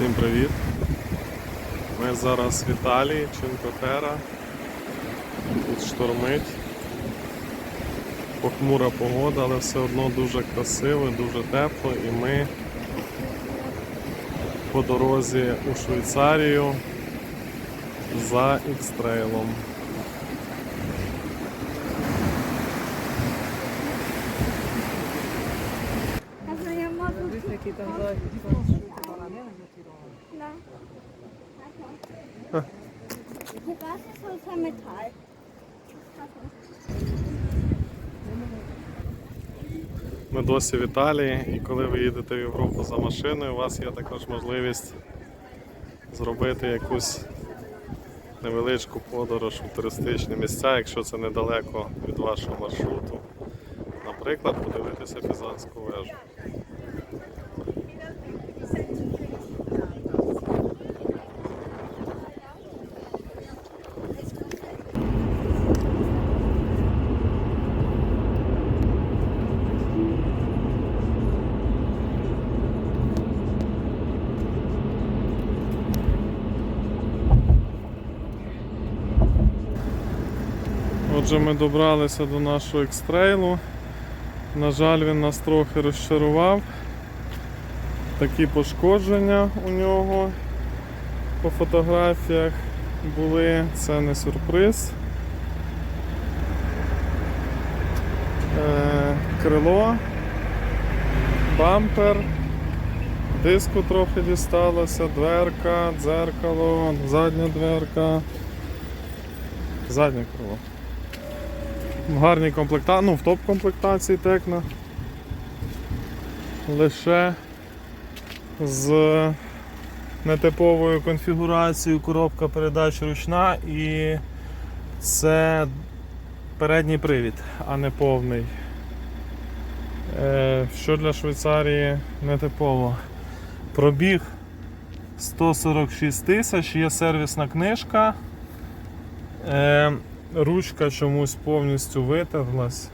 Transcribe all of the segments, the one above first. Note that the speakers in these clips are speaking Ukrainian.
Всім привіт! Ми зараз в Італії, Чинкотера. Тут штормить. Похмура погода, але все одно дуже красиво, дуже тепло і ми по дорозі у Швейцарію за ікстрейлом. War es so Metall. Ми досі в Італії, і коли ви їдете в Європу за машиною, у вас є також можливість зробити якусь невеличку подорож у туристичні місця, якщо це недалеко від вашого маршруту. Наприклад, подивитися Пізанську вежу. Отже, ми добралися до нашого екстрейлу. На жаль, він нас трохи розчарував. Такі пошкодження у нього по фотографіях були. Це не сюрприз. Е, крило, бампер, диску трохи дісталося, дверка, дзеркало, задня дверка, заднє крило. В гарній комплектації, ну в топ-комплектації Текна. Лише з нетиповою конфігурацією коробка передач ручна і це передній привід, а не повний. Е, що для Швейцарії нетипово. Пробіг 146 тисяч, є сервісна книжка. Ручка чомусь повністю витерлась.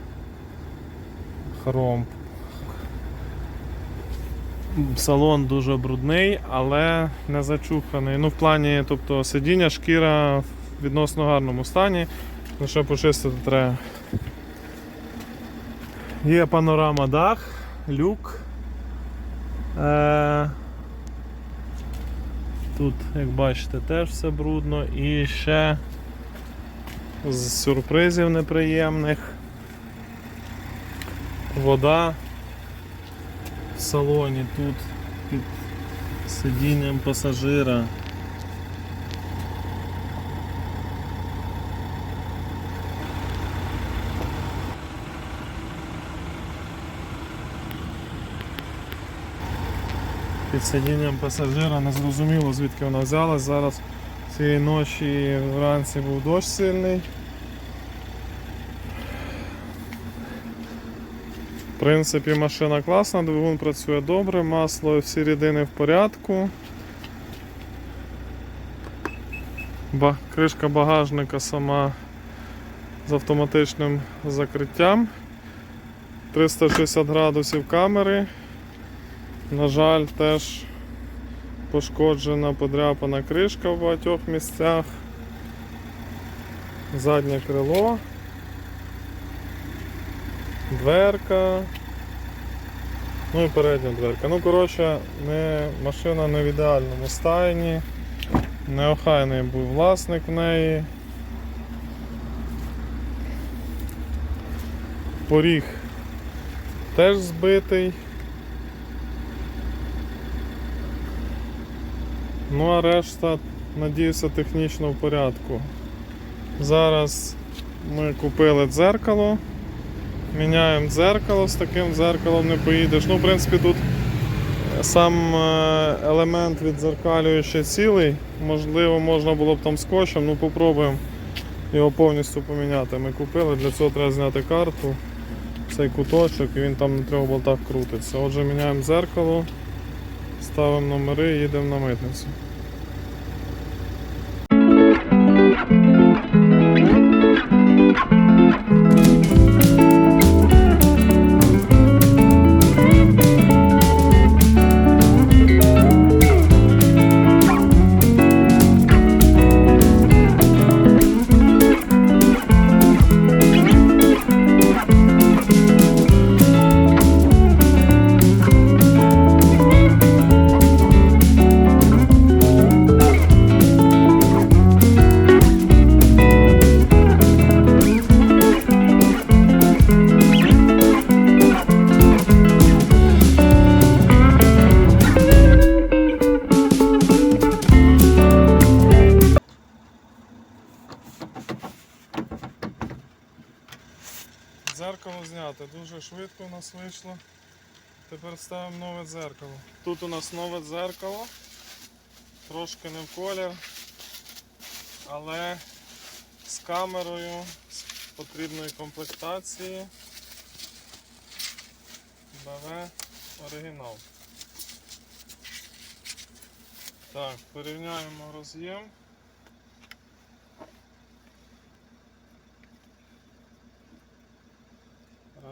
Хром. Салон дуже брудний, але не зачуханий. Ну, в плані, тобто сидіння, шкіра в відносно гарному стані. Лише почистити треба. Є панорама дах, люк. Е- Тут, як бачите, теж все брудно. І ще з сюрпризів неприємних. Вода в салоні тут під сидінням пасажира. Під сидінням пасажира не зрозуміло звідки вона взялась. Зараз цієї ночі вранці був дощ сильний. Принципі, машина класна, двигун працює добре, масло всі рідини в порядку. Ба- кришка багажника сама з автоматичним закриттям. 360 градусів камери. На жаль, теж пошкоджена подряпана кришка в багатьох місцях. Заднє крило. Дверка. Ну і передня дверка. Ну, коротше, не, машина не в ідеальному стані. Неохайний був власник в неї. Поріг теж збитий. Ну а решта, надіюся, технічно в порядку. Зараз ми купили дзеркало. Міняємо дзеркало, з таким дзеркалом не поїдеш. Ну, в принципі, тут сам е, елемент віддзеркалюючий цілий. Можливо, можна було б там скотчем, ну попробуємо його повністю поміняти. Ми купили, для цього треба зняти карту, цей куточок і він там на трьох болтах крутиться. Отже, міняємо дзеркало, ставимо номери і їдемо на митницю. Дуже швидко у нас вийшло. Тепер ставимо нове дзеркало. Тут у нас нове дзеркало. Трошки не в колір, але з камерою, з потрібної комплектації. БВ оригінал. Так, порівняємо роз'єм.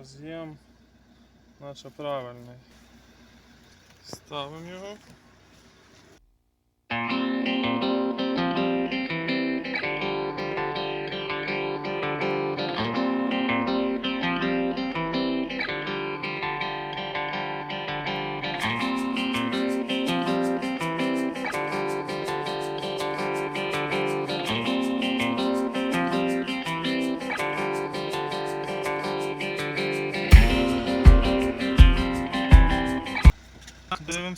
Роз'єм, наче правильний. Ставимо його.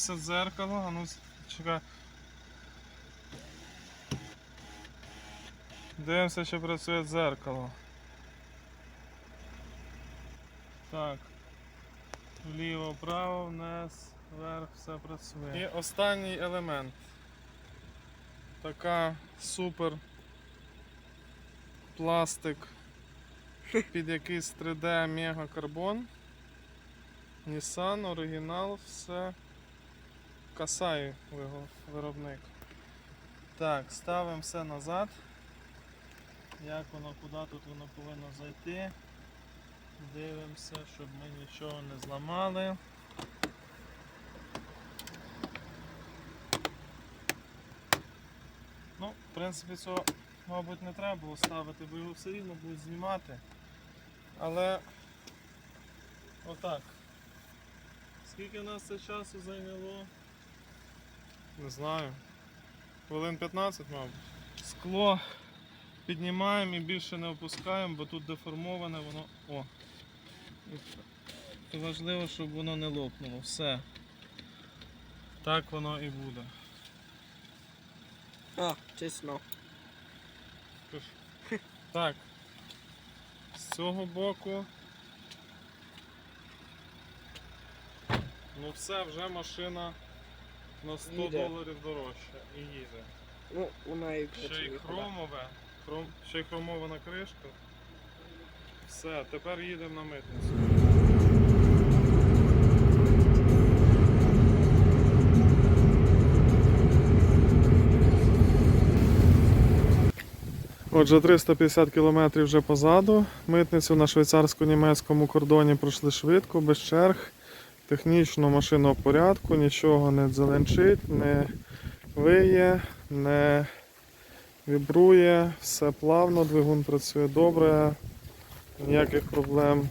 Дивимося в дзеркало, а ну чекай. Дивимося, що працює дзеркало. Так. Вліво, вправо, вниз, вверх, все працює. І останній елемент. Така супер пластик під якийсь 3D мегакарбон. Nissan, оригінал, все. Виго- виробник. Так, ставимо все назад. Як воно, куди тут воно повинно зайти. Дивимося, щоб ми нічого не зламали. Ну, в принципі, цього, мабуть, не треба було ставити, бо його все рівно будуть знімати. Але отак. Скільки нас це часу зайняло? Не знаю. Хвилин 15, мабуть. Скло піднімаємо і більше не опускаємо, бо тут деформоване воно. О! І важливо, щоб воно не лопнуло. Все. Так воно і буде. А, чесно. Так. З цього боку. Ну все, вже машина на 100 Їде. доларів дорожча і їде. Ну, вона і Ще й працює. хромове, хром, ще й хромована кришка. Все, тепер їдемо на митницю. Отже, 350 км вже позаду. Митницю на швейцарсько-німецькому кордоні пройшли швидко, без черг. Технічно машина в порядку, нічого не дзеленчить, не виє, не вібрує, все плавно, двигун працює добре, ніяких проблем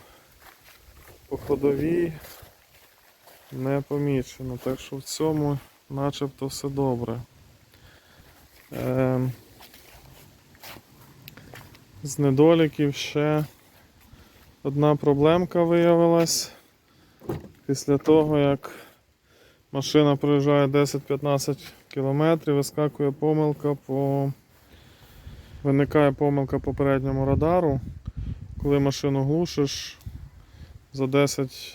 по ходовій не помічено. Так що в цьому начебто все добре. Ем, з недоліків ще одна проблемка виявилась. Після того, як машина проїжджає 10-15 км, вискакує помилка по. Виникає помилка по передньому радару. Коли машину глушиш, за 10-20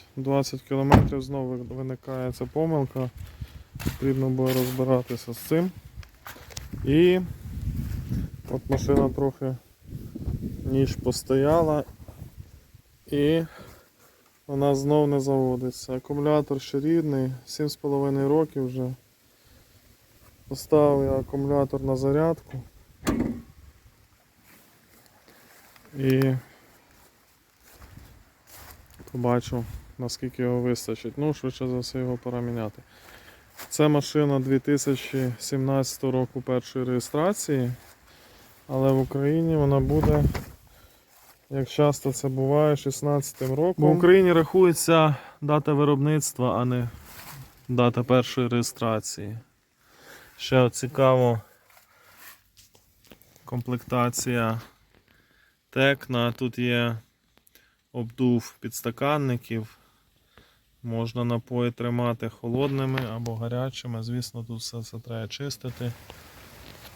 км знову виникає ця помилка. Потрібно буде розбиратися з цим. І от машина трохи ніч постояла і вона знов не заводиться. Акумулятор ще рідний, 7,5 років вже. Поставив я акумулятор на зарядку. І побачу наскільки його вистачить. Ну, швидше за все його пора міняти. Це машина 2017 року першої реєстрації, але в Україні вона буде, як часто це буває, 16 роком. В Україні рахується дата виробництва, а не дата першої реєстрації. Ще цікаво комплектація Текна. Тут є обдув підстаканників. Можна напої тримати холодними або гарячими. Звісно, тут все це треба чистити.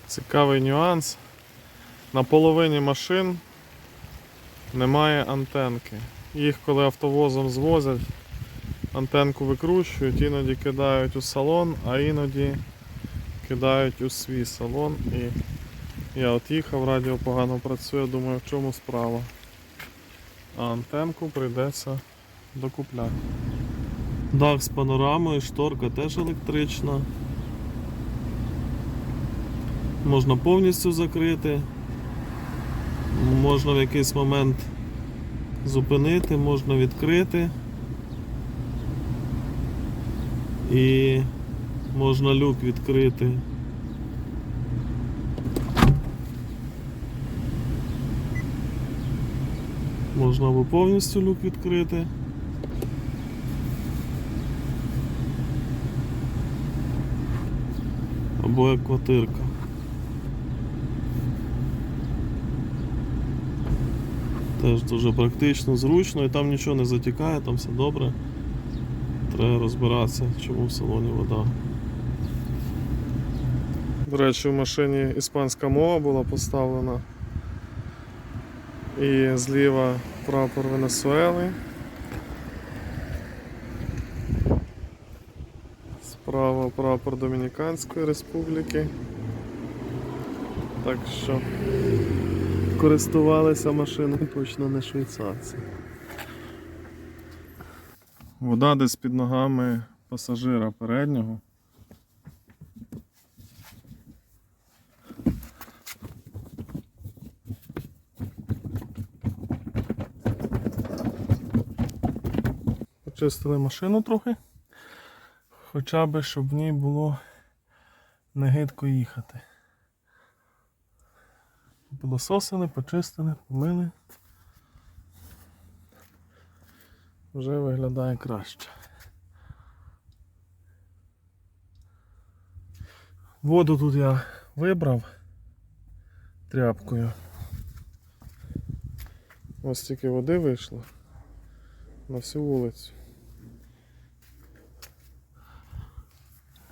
Цікавий нюанс. На половині машин немає антенки. їх коли автовозом звозять, антенку викручують, іноді кидають у салон, а іноді кидають у свій салон. І я от їхав, радіо погано працює, думаю, в чому справа. А антенку прийдеться докупляти. Дах з панорамою, шторка теж електрична. Можна повністю закрити. Можна в якийсь момент зупинити, можна відкрити. І можна люк відкрити. Можна або повністю люк відкрити. Або квартирка. Теж дуже практично, зручно і там нічого не затікає, там все добре. Треба розбиратися, чому в салоні вода. До речі, в машині іспанська мова була поставлена. І зліва прапор Венесуели. Справа прапор Домініканської Республіки. Так що користувалися машиною точно не швейцарці. Вода десь під ногами пасажира переднього. Почистили машину трохи. Хоча б, щоб в ній було не гидко їхати. Пилососили, почистили, помили. Вже виглядає краще. Воду тут я вибрав тряпкою. Ось тільки води вийшло на всю вулицю.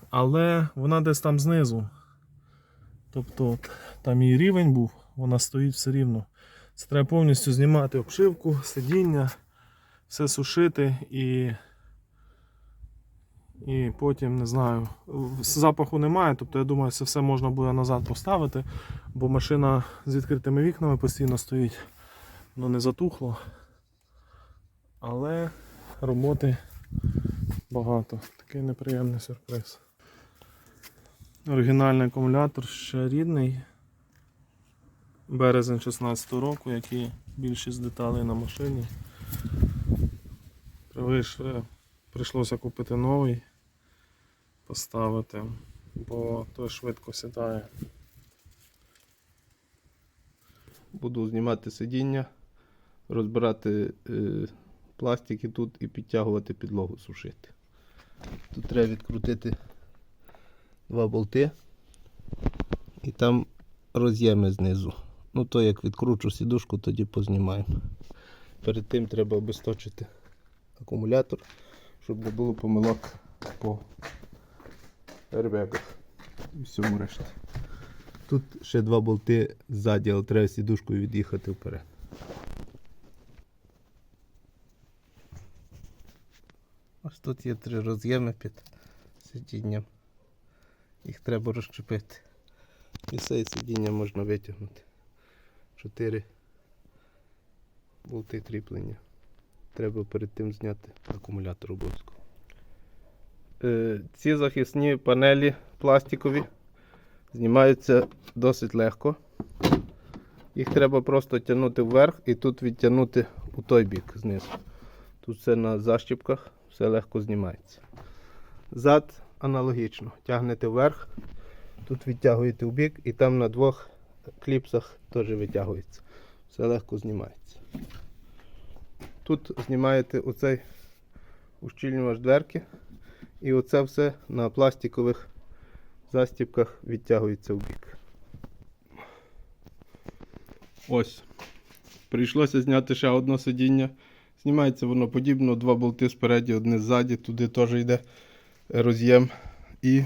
Але вона десь там знизу. Тобто от, там її рівень був, вона стоїть все рівно. Це треба повністю знімати обшивку, сидіння, все сушити і. І потім не знаю, запаху немає, тобто я думаю, це все можна буде назад поставити, бо машина з відкритими вікнами постійно стоїть, воно не затухло. Але роботи багато. Такий неприємний сюрприз. Оригінальний акумулятор ще рідний. Березень 16 року, як і більшість деталей на машині. Прийшло- Прийшлося купити новий, поставити, бо той швидко сідає. Буду знімати сидіння, розбирати е, пластики тут і підтягувати підлогу сушити. Тут треба відкрутити два болти і там роз'єми знизу. Ну то як відкручу сідушку, тоді познімаємо. Перед тим треба обесточити акумулятор, щоб не було помилок по airbagах і всьому решті. Тут ще два болти ззаді, але треба сідушкою від'їхати вперед. Ось тут є три роз'єми під сидінням. Їх треба розчепити. І це сидіння можна витягнути. Чотири болти кріплення. Треба перед тим зняти акумулятор обов'язково. Е, ці захисні панелі пластикові знімаються досить легко. Їх треба просто тягнути вверх і тут відтягнути у той бік знизу. Тут все на защіпках, все легко знімається. Зад аналогічно. Тягнете вверх, тут відтягуєте в бік і там на двох кліпсах теж витягується. Все легко знімається. Тут знімаєте оцей ущільнювач дверки і оце все на пластикових застіпках відтягується в бік. Ось. Прийшлося зняти ще одне сидіння. Знімається воно подібно, два болти спереді, одне ззаді, туди теж йде роз'єм. І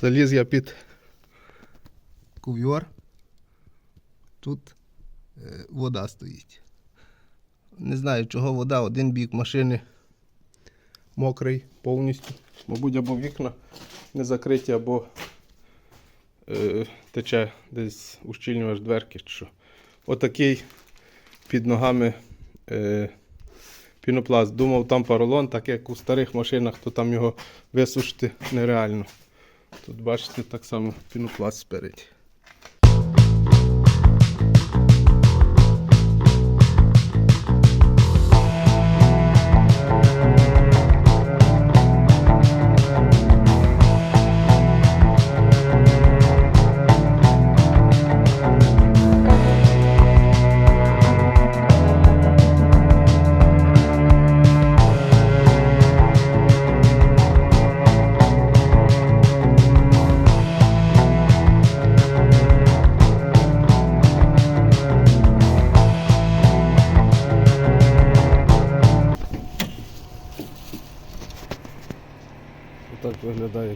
заліз я під кув'йор. Тут е, вода стоїть. Не знаю, чого вода, один бік машини мокрий повністю. Мабуть, або вікна не закриті, або е, тече десь ущільнювач дверки. Що. Отакий під ногами е, пінопласт. Думав, там поролон, так як у старих машинах, то там його висушити нереально. Тут бачите так само пінопласт спереді.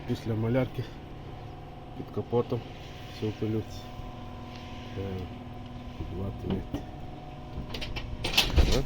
Після малярки під капотом, все в пилюці. Треба підбивати. Так.